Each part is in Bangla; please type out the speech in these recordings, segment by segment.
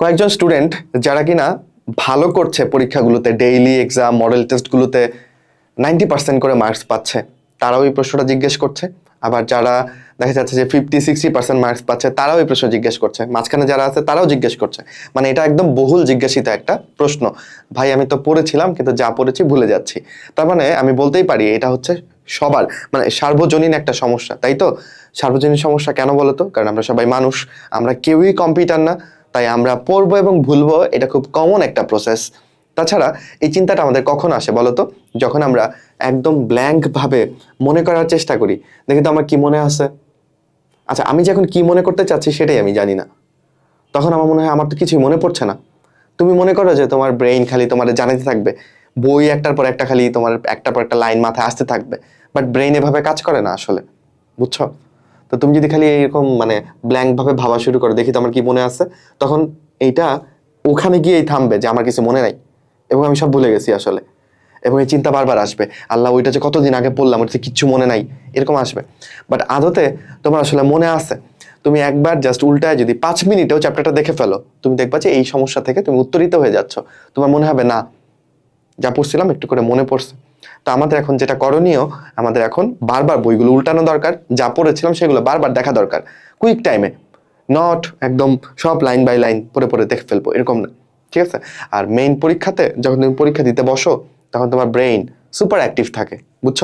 কয়েকজন স্টুডেন্ট যারা কিনা ভালো করছে পরীক্ষাগুলোতে ডেইলি এক্সাম মডেল টেস্টগুলোতে নাইনটি পার্সেন্ট করে মার্কস পাচ্ছে। তারাও এই প্রশ্নটা জিজ্ঞেস করছে। আবার যারা দেখা যাচ্ছে যে ফিফটি সিক্সটি পার্সেন্ট মার্কস পাচ্ছে, তারাও এই প্রশ্ন জিজ্ঞেস করছে। মাঝখানে যারা আছে, তারাও জিজ্ঞেস করছে। মানে এটা একদম বহুল জিজ্ঞাসিত একটা প্রশ্ন। ভাই, আমি তো পড়েছিলাম, কিন্তু যা পড়েছি ভুলে যাচ্ছি। তার মানে আমি বলতেই পারি, এটা হচ্ছে সবার মানে সার্বজনীন একটা সমস্যা, তাই তো? সার্বজনীন সমস্যা কেন বলো তো? কারণ আমরা সবাই মানুষ, আমরা কেউই কম্পিউটার না। তাই আমরা পড়ব এবং ভুলবো, এটা খুব কমন একটা প্রসেস তাছাড়া এই চিন্তাটা আমাদের কখন আসে বলো তো? যখন আমরা একদম ব্ল্যাঙ্ক ভাবে মনে করার চেষ্টা করি, দেখি তো আমার কি মনে আছে? আচ্ছা আমি যখন কি মনে করতে চাচ্ছি সেটাই আমি জানি না। তখন আমার মনে হয়, আমার তো কিছুই মনে পড়ছে না। তুমি মনে করো যে তোমার ব্রেইন খালি তোমার জানাতে থাকবে। বই একটার পর একটা খালি তোমার একটার পর একটা লাইন মাথায় আসতে থাকবে। বাট ব্রেইন এভাবে কাজ করে না আসলে। বুঝছ? তো তুমি যদি খালি এরকম মানে ব্ল্যাঙ্ক ভাবে শুরু করো, দেখি তোমার কি মনে আছে, তখন এইটা ওখানে গিয়েই থামবে যে আমার কিছু মনে নাই। এবং আমি সব ভুলে গেছি আসলে। এবং এই চিন্তা বারবার আসবে, আল্লাহ ওইটা যে কতদিন আগে পড়লাম ওইটা কিচ্ছু মনে নাই, এরকম আসবে। বাট আদতে তোমার আসলে মনে আছে, তুমি একবার জাস্ট উল্টায় যদি পাঁচ মিনিটেও চ্যাপ্টারটা দেখে ফেলো, তুমি দেখবা যে এই সমস্যা থেকে তুমি উত্তরিত হয়ে যাচ্ছ। তোমার মনে হবে, না, যা পড়ছিলাম একটু করে মনে পড়ছে। তো আমাদের এখন যেটা করণীয়, আমাদের এখন বারবার বইগুলো উল্টানো দরকার, যা পড়েছিলাম সেগুলো বারবার দেখা দরকার। কুইক টাইমে নট একদম সব লাইন বাই লাইন পড়ে পড়ে দেখে ফেলব, এরকম না, ঠিক আছে? আর মেইন পরীক্ষাতে, যখন তুমি পরীক্ষা দিতে বসো, তখন তোমার ব্রেইন সুপার অ্যাক্টিভ থাকে, বুঝছ?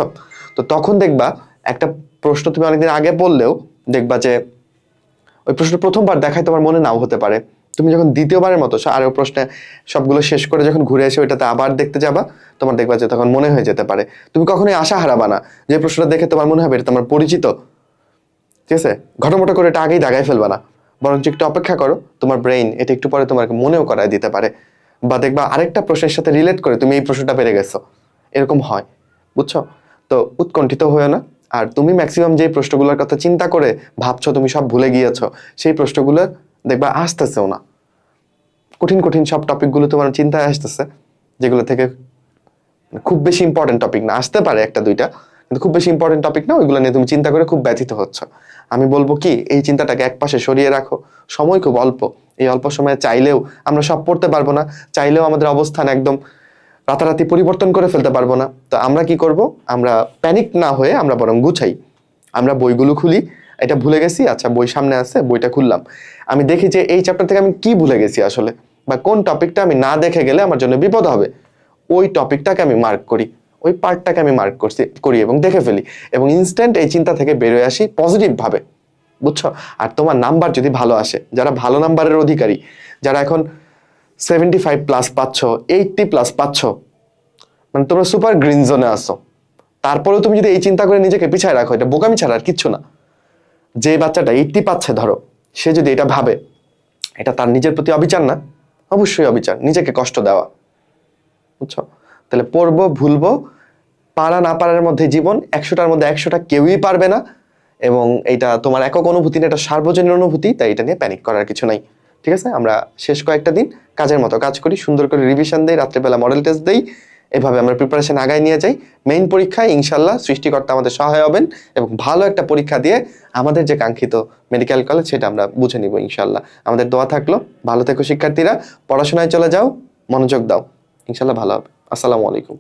তো তখন দেখবা, একটা প্রশ্ন তুমি অনেকদিন আগে বললেও দেখবা যে, ওই প্রশ্ন প্রথমবার দেখায় তোমার মনে নাও হতে পারে। তুমি যখন দ্বিতীয়বারের মতো আর ওই প্রশ্নে সবগুলো শেষ করে যখন ঘুরে এসে ওইটাতে আবার দেখতে যাবা, তোমার দেখবা যে তখন মনে হয়ে যেতে পারে। তুমি কখনোই আশা হারাবা না। যে প্রশ্নটা দেখে তোমার মনে হবে এটা তোমার পরিচিত। ঠিক আছে? ঘটমটো করে এটা আগেই দাগায় ফেলবা না। বরং একটু অপেক্ষা করো, তোমার ব্রেইন এটা একটু পরে তোমাকে মনেও করায় দিতে পারে। বা দেখবা আরেকটা প্রশ্নের সাথে রিলেট করে তুমি এই প্রশ্নটা পেরে গেছো। এরকম হয়। বুঝছ? তো উৎকণ্ঠিত হয়েও না। আর তুমি ম্যাক্সিমাম যে প্রশ্নগুলোর কথা চিন্তা করে ভাবছ, তুমি সব ভুলে গিয়েছো, সেই প্রশ্নগুলো দেখবা আসতেছেও না। কঠিন কঠিন সব টপিকগুলো তোমার চিন্তায় আসতেছে, যেগুলো থেকে খুব বেশি ইম্পর্টেন্ট টপিক না, আসতে পারে একটা, দুইটা, কিন্তু খুব বেশি ইম্পর্টেন্ট টপিক না, ওইগুলো নিয়ে তুমি চিন্তা করে খুব ব্যথিত হচ্ছ। আমি বলব কি, এই চিন্তাটাকে একপাশে সরিয়ে রাখো, সময় খুব অল্প, এই অল্প সময়ে চাইলেও আমরা সব পড়তে পারব না, চাইলেও আমাদের অবস্থান একদম রাতারাতি পরিবর্তন করে ফেলতে পারব না, তো আমরা কি করব, আমরা প্যানিক না হয়ে আমরা বরং গুছাই, আমরা বইগুলো খুলি, এটা ভুলে গেছি আচ্ছা বই সামনে আছে, বইটা খুললাম, আমি দেখি যে এই চ্যাপ্টার থেকে আমি কি ভুলে গেছি আসলে। বা কোন টপিকটা আমি না দেখে গেলে আমার জন্য বিপদ হবে, ওই টপিকটাকে আমি মার্ক করি, ওই পার্টটাকে আমি মার্ক করছি, করি এবং দেখে ফেলি এবং ইনস্ট্যান্ট এই চিন্তা থেকে বেরোয় আসি পজিটিভ ভাবে বুঝছ? আর তোমার নাম্বার যদি ভালো আসে, যারা ভালো নাম্বারের অধিকারী, যারা এখন সেভেন্টি ফাইভ প্লাস পাচ্ছ এইটটি প্লাস পাচ্ছ মানে তোমরা সুপার গ্রিন জোনে আসো তারপরেও তুমি যদি এই চিন্তা করে নিজেকে পিছায় রাখো, এটা বোকামি ছাড়া আর কিচ্ছু না। যে বাচ্চাটা এইটটি পাচ্ছে ধরো, সে যদি এটা ভাবে, এটা তার নিজের প্রতি অবিচার না অবশ্যই অবিচার, নিজেকে কষ্ট দেওয়া। বুঝছ? তাহলে পড়ব, ভুলবো, পারা না পারার মধ্যে জীবন, একশোটার মধ্যে একশোটা কেউই পারবে না এবং এটা তোমার একক অনুভূতি না, এটা সার্বজনীন অনুভূতি, তাই এটা নিয়ে প্যানিক করার কিছু নাই। ঠিক আছে? আমরা শেষ কয়েকটা দিন, কাজের মতো কাজ করি, সুন্দর করে রিভিশন দেই, রাত্রেবেলা মডেল টেস্ট দেই এভাবে আমরা প্রিপারেশন আগায় নিয়ে যাই। মেইন পরীক্ষায় ইনশাল্লাহ সৃষ্টিকর্তা আমাদের সহায় হবেন এবং ভালো একটা পরীক্ষা দিয়ে আমাদের যে কাঙ্ক্ষিত মেডিকেল কলেজ সেটা আমরা বুঝে নিব ইনশাল্লাহ আমাদের দোয়া থাকল। ভালো থেকো শিক্ষার্থীরা। পড়াশোনায় চলে যাও। মনোযোগ দাও। ইনশাল্লাহ ভালো হবে। আসসালামু আলাইকুম।